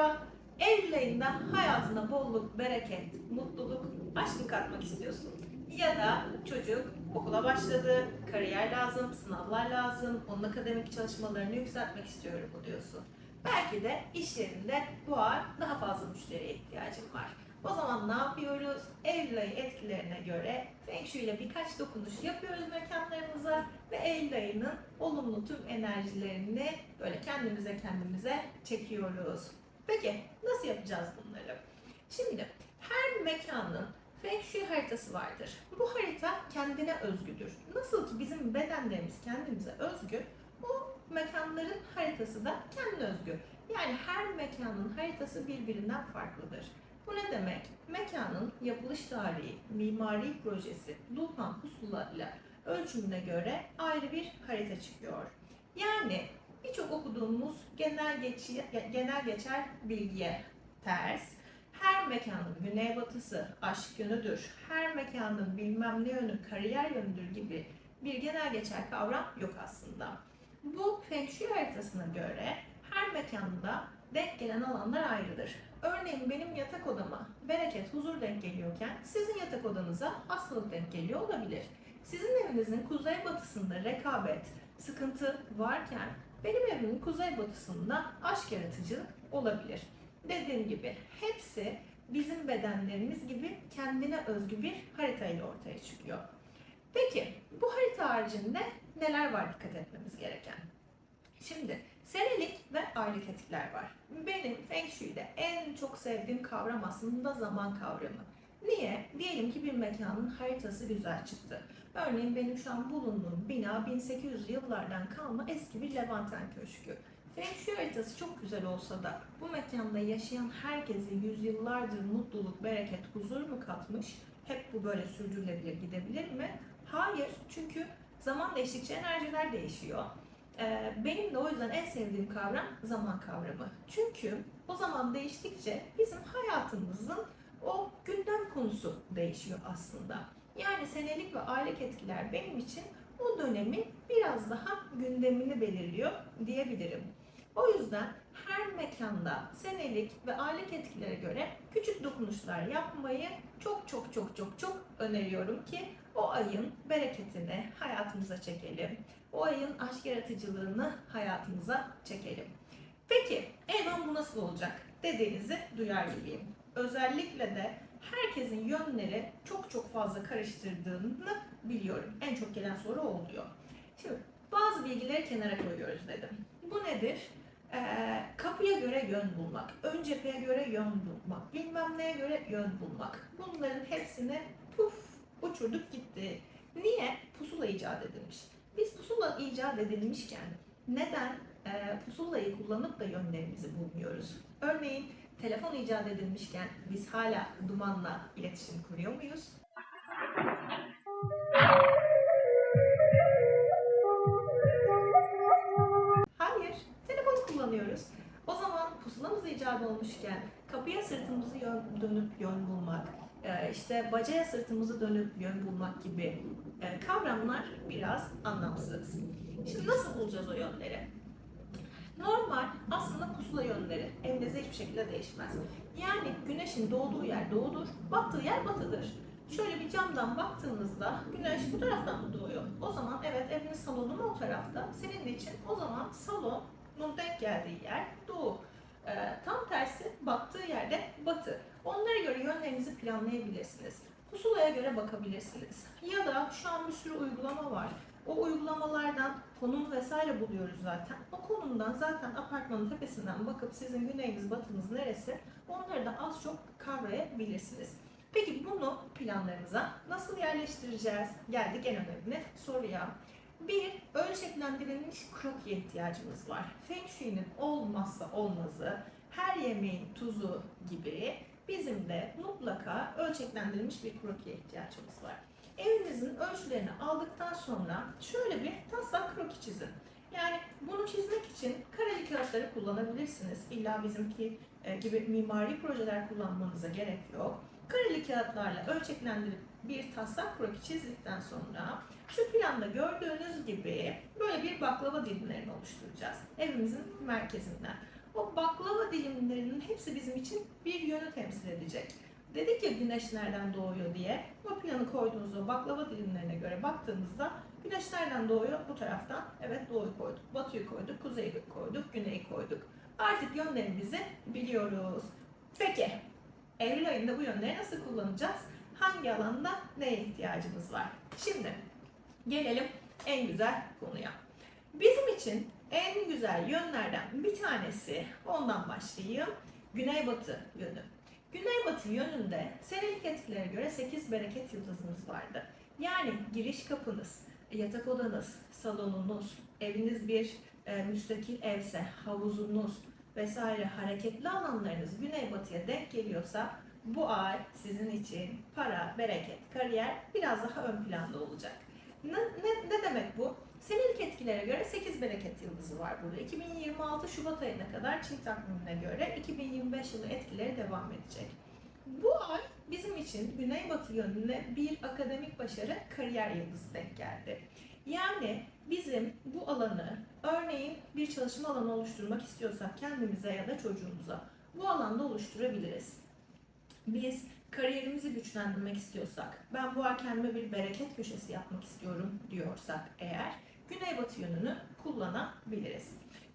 Acaba ayında hayatına bolluk, bereket, mutluluk, aşk mı katmak istiyorsun? Ya da çocuk okula başladı, kariyer lazım, sınavlar lazım, onun akademik çalışmalarını yükseltmek istiyorum diyorsun. Belki de iş yerinde bu ay daha fazla müşteriye ihtiyacım var. O zaman ne yapıyoruz? Eylül ayı etkilerine göre Feng Shui ile birkaç dokunuş yapıyoruz mekanlarımıza ve Eylül ayının olumlu tüm enerjilerini böyle kendimize kendimize çekiyoruz. Peki nasıl yapacağız bunları? Şimdi her mekanın Feng Shui haritası vardır. Bu harita kendine özgüdür. Nasıl ki bizim bedenlerimiz kendimize özgü, bu mekanların haritası da kendine özgü. Yani her mekanın haritası birbirinden farklıdır. Bu ne demek? Mekanın yapılış tarihi, mimari projesi, Lupan pusula ile ölçümüne göre ayrı bir harita çıkıyor. Yani birçok okuduğumuz genel, geçi, genel geçer bilgiye ters, her mekanın güneybatısı aşk yönüdür, her mekanın bilmem ne yönü kariyer yönüdür gibi bir genel geçer kavram yok aslında. Bu Feng Shui haritasına göre her mekanda denk gelen alanlar ayrıdır. Örneğin benim yatak odama bereket, huzur denk geliyorken sizin yatak odanıza hastalık denk geliyor olabilir. Sizin evinizin kuzeybatısında rekabet, sıkıntı varken benim evimin kuzeybatısında aşk yaratıcılık olabilir. Dediğim gibi hepsi bizim bedenlerimiz gibi kendine özgü bir haritayla ortaya çıkıyor. Peki bu harita haricinde neler var dikkat etmemiz gereken? Şimdi senelik ve aylık etkiler var. Benim Feng Shui'de en çok sevdiğim kavram aslında zaman kavramı. Niye? Diyelim ki bir mekanın haritası güzel çıktı. Örneğin benim şu an bulunduğum bina 1800 yıllardan kalma eski bir Levanten Köşkü. Feng Shui haritası çok güzel olsa da bu mekanda yaşayan herkese yüzyıllardır mutluluk, bereket, huzur mu katmış? Hep bu böyle sürdürülebilir gidebilir mi? Hayır. Çünkü zaman değiştikçe enerjiler değişiyor. Ee, Benim de o yüzden en sevdiğim kavram zaman kavramı. Çünkü o zaman değiştikçe bizim hayatımızın o gündem konusu değişiyor aslında. Yani senelik ve aylık etkiler benim için o dönemin biraz daha gündemini belirliyor diyebilirim. O yüzden her mekanda senelik ve aylık etkilere göre küçük dokunuşlar yapmayı çok çok çok çok çok öneriyorum ki o ayın bereketini hayatımıza çekelim. O ayın aşk yaratıcılığını hayatımıza çekelim. Peki Eyvan bu nasıl olacak dediğinizi duyar gibiyim. Özellikle de herkesin yönleri çok çok fazla karıştırdığını biliyorum. En çok gelen soru oluyor. Şimdi bazı bilgileri kenara koyuyoruz dedim. Bu nedir? Ee, kapıya göre yön bulmak, ön cepheye göre yön bulmak, bilmem neye göre yön bulmak. Bunların hepsini puf uçurduk gitti. Niye? Pusula icat edilmiş. Biz pusula icat edilmişken neden e, pusulayı kullanıp da yönlerimizi bulmuyoruz? Örneğin telefon icat edilmişken biz hala dumanla iletişim kuruyor muyuz? Hayır, telefonu kullanıyoruz. O zaman pusulamız icat olmuşken kapıya sırtımızı yön, dönüp yön bulmak, e, işte bacaya sırtımızı dönüp yön bulmak gibi e, kavramlar biraz anlamsız. Şimdi nasıl bulacağız o yönleri? Normal aslında pusula yönleri evinizde hiçbir şekilde değişmez. Yani güneşin doğduğu yer doğudur, battığı yer batıdır. Şöyle bir camdan baktığınızda güneş bu taraftan mı doğuyor? O zaman evet evin salonu mu o tarafta? Senin için o zaman salonun denk geldiği yer doğu. Ee, tam tersi battığı yerde batı. Onlara göre yönlerinizi planlayabilirsiniz. Pusulaya göre bakabilirsiniz. Ya da şu an bir sürü uygulama var. O uygulamalardan konum vesaire buluyoruz zaten. O konumdan zaten apartmanın tepesinden bakıp sizin güneyiniz batınız neresi onları da az çok kavrayabilirsiniz. Peki bunu planlarımıza nasıl yerleştireceğiz? Geldik en önemli soruya. Bir, ölçeklendirilmiş krokiye ihtiyacımız var. Feng Shui'nin olmazsa olmazı, her yemeğin tuzu gibi bizim de mutlaka ölçeklendirilmiş bir krokiye ihtiyacımız var. Evinizin ölçülerini aldıktan sonra şöyle bir taslak kroki çizin. Yani bunu çizmek için kareli kağıtları kullanabilirsiniz. İlla bizimki e, gibi mimari projeler kullanmanıza gerek yok. Kareli kağıtlarla ölçeklendirip bir taslak kroki çizdikten sonra şu planda gördüğünüz gibi böyle bir baklava dilimlerini oluşturacağız evimizin merkezinden. O baklava dilimlerinin hepsi bizim için bir yönü temsil edecek. Dedik ya güneş nereden doğuyor diye. O planı koyduğunuzda baklava dilimlerine göre baktığımızda güneş nereden doğuyor? Bu taraftan. Evet doğuyu koyduk. Batıyı koyduk. Kuzeyi koyduk. Güneyi koyduk. Artık yönlerimizi biliyoruz. Peki Eylül ayında bu yönleri nasıl kullanacağız? Hangi alanda neye ihtiyacımız var? Şimdi gelelim en güzel konuya. Bizim için en güzel yönlerden bir tanesi, ondan başlayayım, güneybatı yönü. Güneybatı yönünde senelik etkilere göre 8 bereket yıldızımız vardı. Yani giriş kapınız, yatak odanız, salonunuz, eviniz bir e, müstakil evse, havuzunuz vesaire hareketli alanlarınız güneybatıya denk geliyorsa bu ay sizin için para, bereket, kariyer biraz daha ön planda olacak. Ne, ne, ne demek bu? Senelik etkilere göre 8 bereket yıldızı var burada. 2026 Şubat ayına kadar Çin takvimine göre 2025 yılı etkileri devam edecek. Bu ay bizim için Güneybatı yönüne bir akademik başarı kariyer yıldızı denk geldi. Yani bizim bu alanı örneğin bir çalışma alanı oluşturmak istiyorsak kendimize ya da çocuğumuza bu alanda oluşturabiliriz. Biz kariyerimizi güçlendirmek istiyorsak, ben bu ay kendime bir bereket köşesi yapmak istiyorum diyorsak eğer Güneybatı yönünü kullanabiliriz.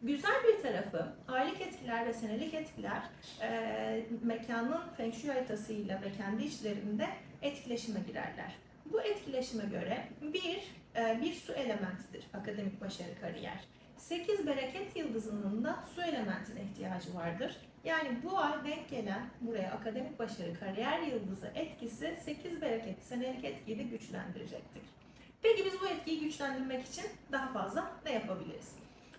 Güzel bir tarafı aylık etkiler ve senelik etkiler e, mekanın feng shui haritasıyla ve kendi içlerinde etkileşime girerler. Bu etkileşime göre bir, e, bir su elementidir akademik başarı kariyer. 8 bereket yıldızının da su elementine ihtiyacı vardır. Yani bu ay denk gelen buraya akademik başarı kariyer yıldızı etkisi 8 bereket senelik etkiyi de güçlendirecektir. Peki biz bu etkiyi güçlendirmek için daha fazla ne yapabiliriz?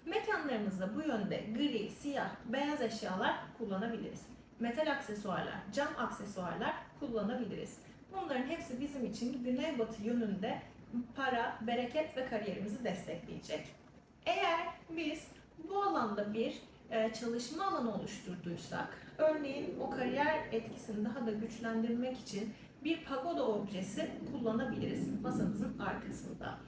Mekanlarımızda bu yönde gri, siyah, beyaz eşyalar kullanabiliriz. Metal aksesuarlar, cam aksesuarlar kullanabiliriz. Bunların hepsi bizim için güneybatı yönünde para, bereket ve kariyerimizi destekleyecek. Eğer biz bu alanda bir e, çalışma alanı oluşturduysak, örneğin o kariyer etkisini daha da güçlendirmek için bir pagoda objesi kullanabiliriz masamızın arkasında.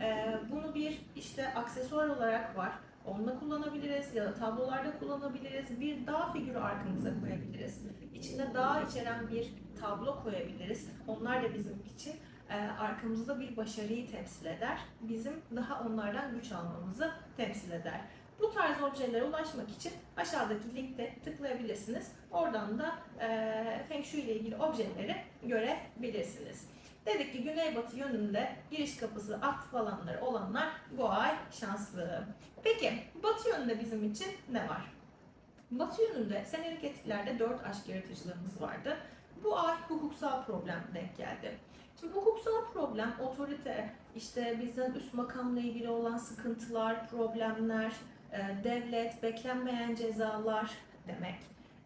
E, bunu bir işte aksesuar olarak var. Onunla kullanabiliriz ya da tablolarda kullanabiliriz. Bir dağ figürü arkamıza koyabiliriz. İçinde dağ içeren bir tablo koyabiliriz. Onlar da bizim için e, arkamızda bir başarıyı temsil eder. Bizim daha onlardan güç almamızı temsil eder. Bu tarz objelere ulaşmak için aşağıdaki linkte tıklayabilirsiniz. Oradan da e, Feng Shui ile ilgili objeleri görebilirsiniz. Dedik ki güneybatı yönünde giriş kapısı aktif alanları olanlar bu ay şanslı. Peki batı yönünde bizim için ne var? Batı yönünde senelik etkilerde 4 aşk yaratıcılığımız vardı. Bu ay hukuksal problem denk geldi. Şimdi hukuksal problem, otorite, işte bizden üst makamla ilgili olan sıkıntılar, problemler, devlet, beklenmeyen cezalar demek.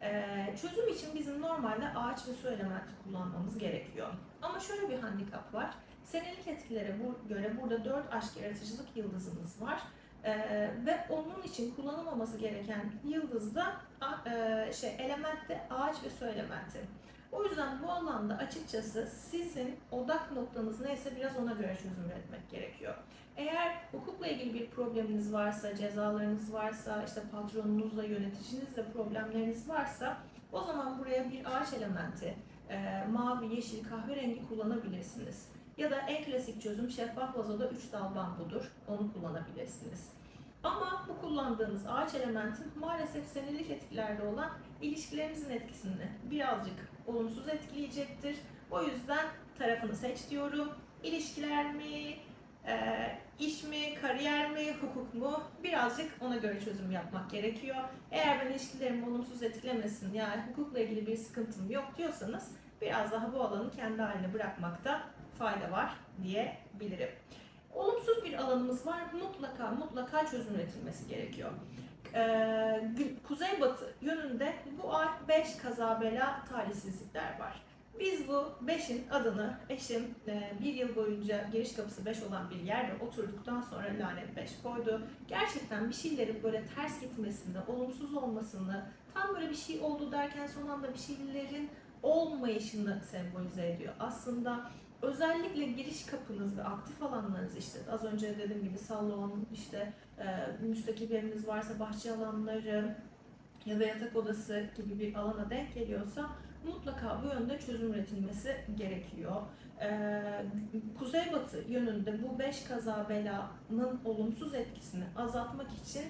E, Çözüm için bizim normalde ağaç ve su elementi kullanmamız gerekiyor. Ama şöyle bir handikap var. Senelik etkilere göre burada 4 aşk yaratıcılık yıldızımız var. E, ve onun için kullanılmaması gereken yıldız da e, şey elementte ağaç ve su elementi. O yüzden bu alanda açıkçası sizin odak noktanız neyse biraz ona göre çözüm üretmek gerekiyor. Eğer hukukla ilgili bir probleminiz varsa, cezalarınız varsa, işte patronunuzla, yöneticinizle problemleriniz varsa o zaman buraya bir ağaç elementi, e, mavi, yeşil, kahverengi kullanabilirsiniz. Ya da en klasik çözüm şeffaf vazoda 3 dal bambudur. Onu kullanabilirsiniz. Ama bu kullandığınız ağaç elementin maalesef senelik etkilerde olan ilişkilerinizin etkisini birazcık olumsuz etkileyecektir. O yüzden tarafını seç diyorum. İlişkiler mi, e, iş mi, kariyer mi, hukuk mu? Birazcık ona göre çözüm yapmak gerekiyor. Eğer ben ilişkilerimi olumsuz etkilemesin, yani hukukla ilgili bir sıkıntım yok diyorsanız biraz daha bu alanı kendi haline bırakmakta fayda var diyebilirim. Olumsuz bir alanımız var. Mutlaka mutlaka çözüm üretilmesi gerekiyor. Ee, Kuzeybatı yönünde bu ay 5 kaza bela talihsizlikler var. Biz bu 5'in adını eşim e, bir yıl boyunca giriş kapısı 5 olan bir yerde oturduktan sonra lanet 5 koydu. Gerçekten bir şeylerin böyle ters gitmesini, olumsuz olmasını, tam böyle bir şey oldu derken son anda bir şeylerin olmayışını sembolize ediyor. Aslında özellikle giriş kapınız ve aktif alanlarınız işte az önce dediğim gibi salon, işte e, müstakil eviniz varsa bahçe alanları, ya da yatak odası gibi bir alana denk geliyorsa mutlaka bu yönde çözüm üretilmesi gerekiyor. Ee, Kuzeybatı yönünde bu beş kaza belanın olumsuz etkisini azaltmak için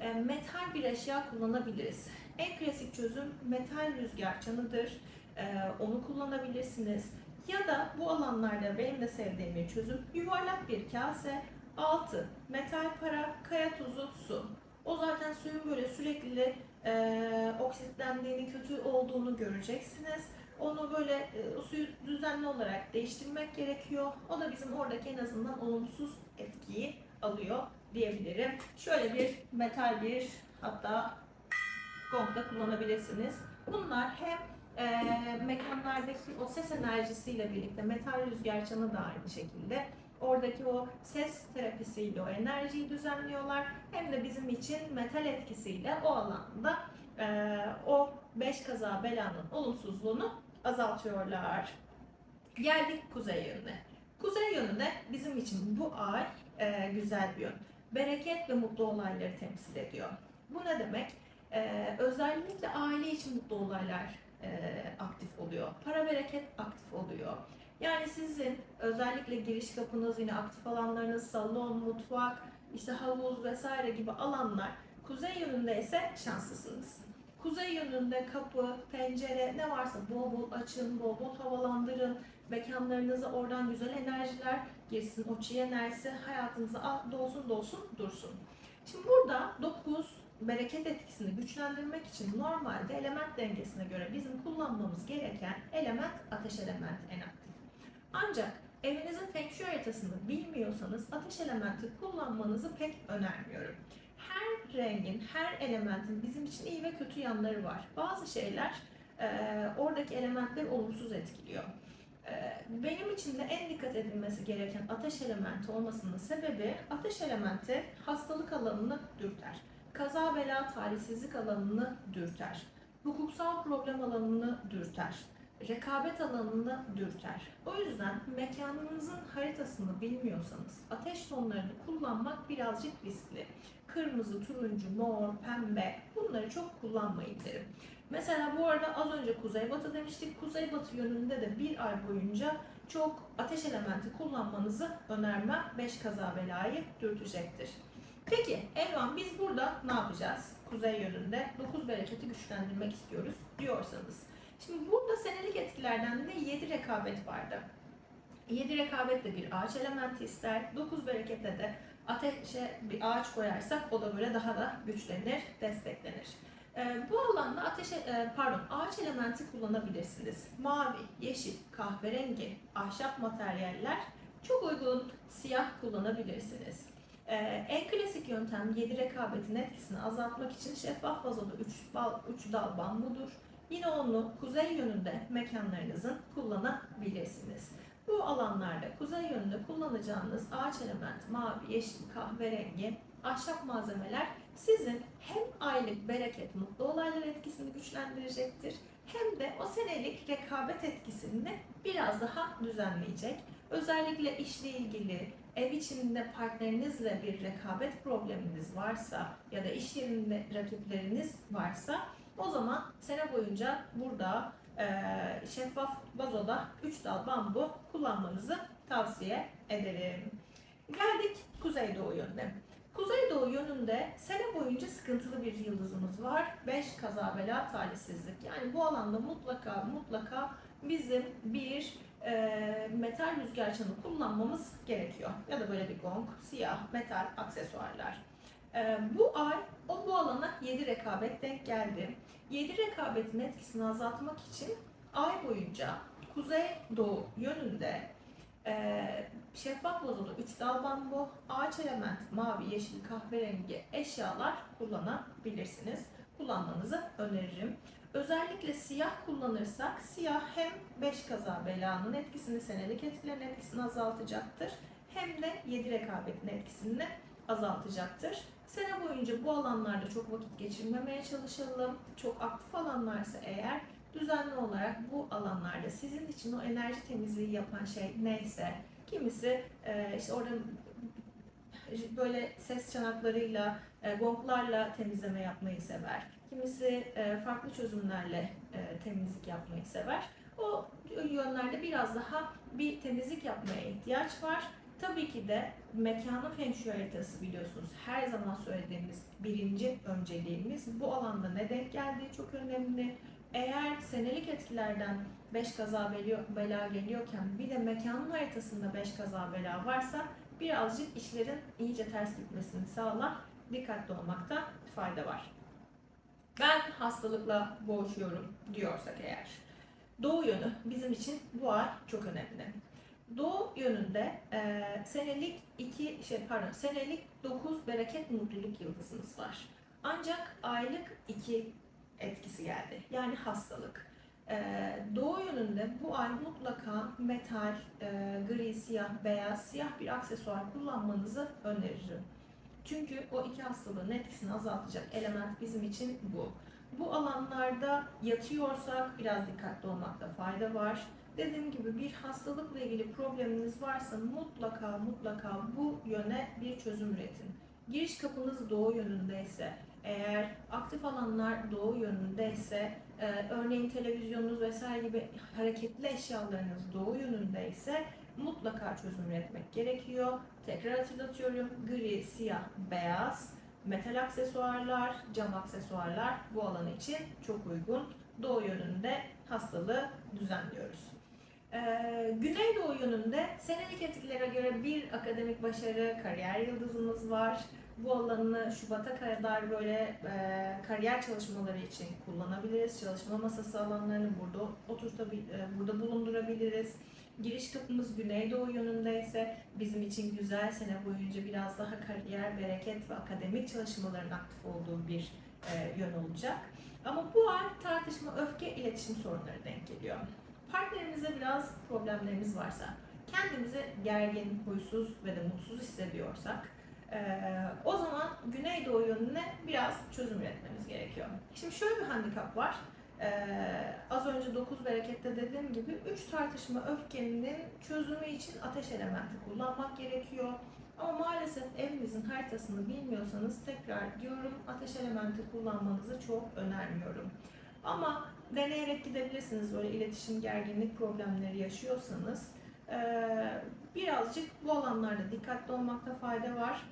e, metal bir eşya kullanabiliriz. En klasik çözüm metal rüzgar çanıdır. Ee, onu kullanabilirsiniz. Ya da bu alanlarda benim de sevdiğim bir çözüm yuvarlak bir kase, altı metal para, kaya tuzu, su. O zaten suyun böyle sürekli e, oksitlendiğini, kötü olduğunu göreceksiniz. Onu böyle e, suyu düzenli olarak değiştirmek gerekiyor. O da bizim oradaki en azından olumsuz etkiyi alıyor diyebilirim. Şöyle bir metal bir hatta gong da kullanabilirsiniz. Bunlar hem e, mekanlardaki o ses enerjisiyle birlikte metal rüzgar çanı da aynı şekilde oradaki o ses terapisiyle o enerjiyi düzenliyorlar. Hem de bizim için metal etkisiyle o alanda e, o beş kaza belanın olumsuzluğunu azaltıyorlar. Geldik kuzey yönüne. Kuzey yönünde bizim için bu ay e, güzel bir yön. Bereket ve mutlu olayları temsil ediyor. Bu ne demek? E, özellikle aile için mutlu olaylar e, aktif oluyor. Para bereket aktif oluyor. Yani sizin özellikle giriş kapınız yine aktif alanlarınız, salon, mutfak, işte havuz vesaire gibi alanlar kuzey yönünde ise şanslısınız. Kuzey yönünde kapı, pencere ne varsa bol bol açın, bol bol havalandırın. Mekanlarınıza oradan güzel enerjiler girsin. O çiğ enerjisi hayatınıza al- dolsun dolsun dursun. Şimdi burada 9 bereket etkisini güçlendirmek için normalde element dengesine göre bizim kullanmamız gereken element ateş elementi en aktif. Ancak evinizin feng shui haritasını bilmiyorsanız ateş elementi kullanmanızı pek önermiyorum. Her rengin, her elementin bizim için iyi ve kötü yanları var. Bazı şeyler e, oradaki elementleri olumsuz etkiliyor. E, benim için de en dikkat edilmesi gereken ateş elementi olmasının sebebi ateş elementi hastalık alanını dürter. Kaza bela talihsizlik alanını dürter. Hukuksal problem alanını dürter rekabet alanını dürter. O yüzden mekanınızın haritasını bilmiyorsanız ateş tonlarını kullanmak birazcık riskli. Kırmızı, turuncu, mor, pembe bunları çok kullanmayın derim. Mesela bu arada az önce kuzeybatı demiştik. Kuzeybatı yönünde de bir ay boyunca çok ateş elementi kullanmanızı önermem. 5 kaza belayı dürtecektir. Peki Elvan biz burada ne yapacağız? Kuzey yönünde 9 bereketi güçlendirmek istiyoruz diyorsanız. Şimdi burada senelik etkilerden de 7 rekabet vardı. 7 rekabet de bir ağaç elementi ister. 9 berekette de ateşe bir ağaç koyarsak o da böyle daha da güçlenir, desteklenir. Ee, bu alanda ateşe, e, pardon ağaç elementi kullanabilirsiniz. Mavi, yeşil, kahverengi, ahşap materyaller çok uygun siyah kullanabilirsiniz. Ee, en klasik yöntem 7 rekabetin etkisini azaltmak için şeffaf vazoda 3 3 dal bambudur. Yine onu kuzey yönünde mekanlarınızın kullanabilirsiniz. Bu alanlarda kuzey yönünde kullanacağınız ağaç element, mavi, yeşil, kahverengi, ahşap malzemeler sizin hem aylık bereket, mutlu olaylar etkisini güçlendirecektir hem de o senelik rekabet etkisini biraz daha düzenleyecek. Özellikle işle ilgili, ev içinde partnerinizle bir rekabet probleminiz varsa ya da iş yerinde rakipleriniz varsa o zaman sene boyunca burada e, şeffaf vazoda 3 dal bambu kullanmanızı tavsiye ederim. Geldik Kuzeydoğu yönüne. Kuzeydoğu yönünde sene boyunca sıkıntılı bir yıldızımız var. 5 kaza bela talihsizlik. Yani bu alanda mutlaka mutlaka bizim bir e, metal rüzgar çanı kullanmamız gerekiyor. Ya da böyle bir gong, siyah, metal aksesuarlar. E, bu ay o bu alana 7 rekabet denk geldi. 7 rekabetin etkisini azaltmak için ay boyunca kuzey doğu yönünde e, şeffaf vazoda 3 dal bambu, ağaç element, mavi, yeşil, kahverengi eşyalar kullanabilirsiniz. Kullanmanızı öneririm. Özellikle siyah kullanırsak siyah hem 5 kaza belanın etkisini, senelik etkilerin etkisini azaltacaktır. Hem de 7 rekabetin etkisini azaltacaktır. Sene boyunca bu alanlarda çok vakit geçirmemeye çalışalım. Çok aktif alanlarsa eğer düzenli olarak bu alanlarda sizin için o enerji temizliği yapan şey neyse, kimisi e, işte orada böyle ses çanaklarıyla, e, gonglarla temizleme yapmayı sever. Kimisi e, farklı çözümlerle e, temizlik yapmayı sever. O yönlerde biraz daha bir temizlik yapmaya ihtiyaç var. Tabii ki de mekanın feng shui haritası biliyorsunuz her zaman söylediğimiz birinci önceliğimiz bu alanda ne denk geldiği çok önemli. Eğer senelik etkilerden 5 kaza bela- geliyorken bir de mekanın haritasında 5 kaza bela varsa birazcık işlerin iyice ters gitmesini sağlar. Dikkatli olmakta fayda var. Ben hastalıkla boğuşuyorum diyorsak eğer. Doğu yönü bizim için bu ay çok önemli. Doğu yönünde e, senelik iki şey pardon senelik 9 bereket mutluluk yıldızımız var. Ancak aylık iki etkisi geldi. Yani hastalık. E, doğu yönünde bu ay mutlaka metal, e, gri, siyah, beyaz, siyah bir aksesuar kullanmanızı öneririm. Çünkü o iki hastalığın etkisini azaltacak element bizim için bu. Bu alanlarda yatıyorsak biraz dikkatli olmakta fayda var. Dediğim gibi bir hastalıkla ilgili probleminiz varsa mutlaka mutlaka bu yöne bir çözüm üretin. Giriş kapınız doğu yönündeyse, eğer aktif alanlar doğu yönündeyse, e, örneğin televizyonunuz vesaire gibi hareketli eşyalarınız doğu yönündeyse mutlaka çözüm üretmek gerekiyor. Tekrar hatırlatıyorum. Gri, siyah, beyaz, metal aksesuarlar, cam aksesuarlar bu alan için çok uygun. Doğu yönünde hastalığı düzenliyoruz. Ee, Güneydoğu yönünde senelik etkilere göre bir akademik başarı, kariyer yıldızımız var. Bu alanı Şubat'a kadar böyle e, kariyer çalışmaları için kullanabiliriz. Çalışma masası alanlarını burada oturtabil, e, burada bulundurabiliriz. Giriş kapımız Güneydoğu yönündeyse bizim için güzel sene boyunca biraz daha kariyer, bereket ve akademik çalışmaların aktif olduğu bir e, yön olacak. Ama bu ay tartışma, öfke, iletişim sorunları denk geliyor. Partnerimizde biraz problemlerimiz varsa, kendimizi gergin, huysuz ve de mutsuz hissediyorsak e, o zaman Güneydoğu yönüne biraz çözüm üretmemiz gerekiyor. Şimdi şöyle bir handikap var. Ee, az önce 9 berekette dediğim gibi 3 tartışma öfkenin çözümü için ateş elementi kullanmak gerekiyor. Ama maalesef evinizin haritasını bilmiyorsanız tekrar diyorum ateş elementi kullanmanızı çok önermiyorum. Ama deneyerek gidebilirsiniz böyle iletişim gerginlik problemleri yaşıyorsanız. Ee, birazcık bu alanlarda dikkatli olmakta fayda var.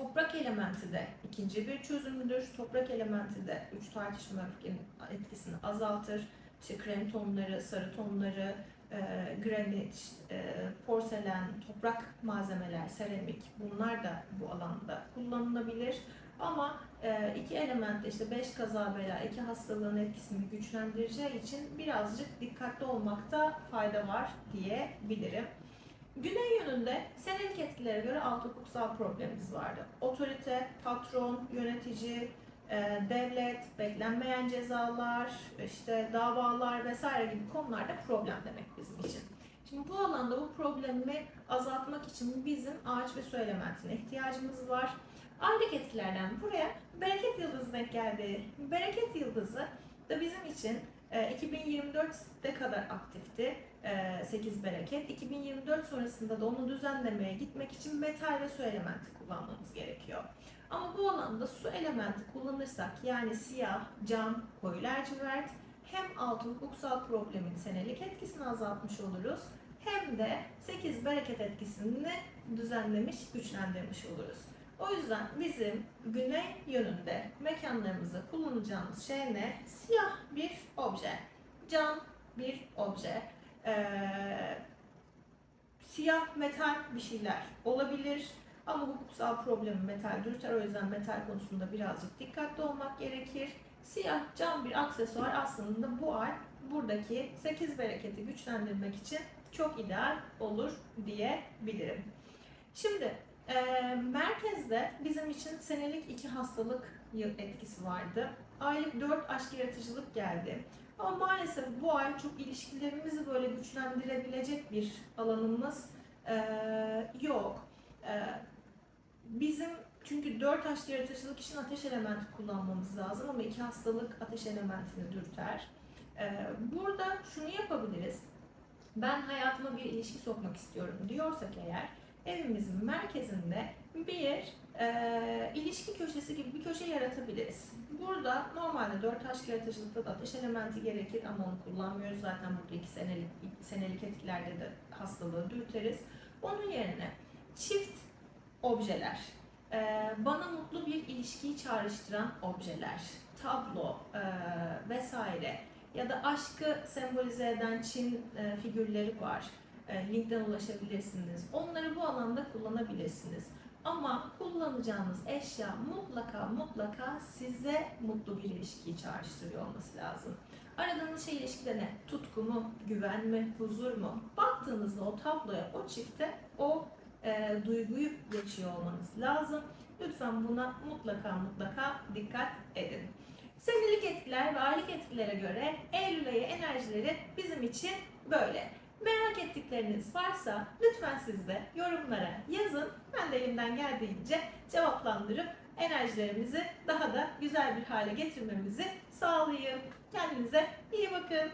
Toprak elementi de ikinci bir çözümüdür. Toprak elementi de üç tartışma öfkenin etkisini azaltır. İşte krem tonları, sarı tonları, e, granit, e, porselen, toprak malzemeler, seramik bunlar da bu alanda kullanılabilir. Ama e, iki element işte beş kaza bela, iki hastalığın etkisini güçlendireceği için birazcık dikkatli olmakta fayda var diyebilirim. Güney yönünde senelik etkilere göre alt hukuksal problemimiz vardı. Otorite, patron, yönetici, e, devlet, beklenmeyen cezalar, işte davalar vesaire gibi konularda problem demek bizim için. Şimdi bu alanda bu problemi azaltmak için bizim ağaç ve su elementine ihtiyacımız var. Aylık etkilerden buraya bereket yıldızı denk geldi. Bereket yıldızı da bizim için e, 2024'te kadar aktifti. 8 bereket. 2024 sonrasında da onu düzenlemeye gitmek için metal ve su elementi kullanmamız gerekiyor. Ama bu alanda su elementi kullanırsak yani siyah, cam, koyu lacivert hem altı hukuksal problemin senelik etkisini azaltmış oluruz hem de 8 bereket etkisini düzenlemiş, güçlendirmiş oluruz. O yüzden bizim güney yönünde mekanlarımızda kullanacağımız şey ne? Siyah bir obje, cam bir obje, ee, siyah metal bir şeyler olabilir. Ama hukuksal problemi metal dürter. O yüzden metal konusunda birazcık dikkatli olmak gerekir. Siyah cam bir aksesuar aslında bu ay buradaki 8 bereketi güçlendirmek için çok ideal olur diyebilirim. Şimdi merkezde bizim için senelik iki hastalık yıl etkisi vardı. Aylık 4 aşk yaratıcılık geldi. Ama maalesef bu ay çok ilişkilerimizi böyle güçlendirebilecek bir alanımız yok. Bizim çünkü dört aşk yaratıcılık için ateş elementi kullanmamız lazım ama iki hastalık ateş elementini dürter. Burada şunu yapabiliriz. Ben hayatıma bir ilişki sokmak istiyorum diyorsak eğer evimizin merkezinde Bir, e, ilişki köşesi gibi bir köşe yaratabiliriz. Burada normalde dört aşk yaratıcılıkta da ateş elementi gerekir ama onu kullanmıyoruz. Zaten burada iki senelik, iki senelik etkilerde de hastalığı dürteriz. Onun yerine çift objeler, e, bana mutlu bir ilişkiyi çağrıştıran objeler, tablo e, vesaire ya da aşkı sembolize eden Çin e, figürleri var. E, linkten ulaşabilirsiniz. Onları bu alanda kullanabilirsiniz. Ama kullanacağınız eşya mutlaka mutlaka size mutlu bir ilişkiyi çağrıştırıyor olması lazım. Aradığınız şey ilişkide ne? Tutku mu? Güven mi? Huzur mu? Baktığınızda o tabloya, o çifte o e, duyguyu yaşıyor olmanız lazım. Lütfen buna mutlaka mutlaka dikkat edin. Senelik etkiler ve aylık etkilere göre Eylül ayı enerjileri bizim için böyle. Merak ettikleriniz varsa lütfen siz de yorumlara yazın. Ben de elimden geldiğince cevaplandırıp enerjilerimizi daha da güzel bir hale getirmemizi sağlayayım. Kendinize iyi bakın.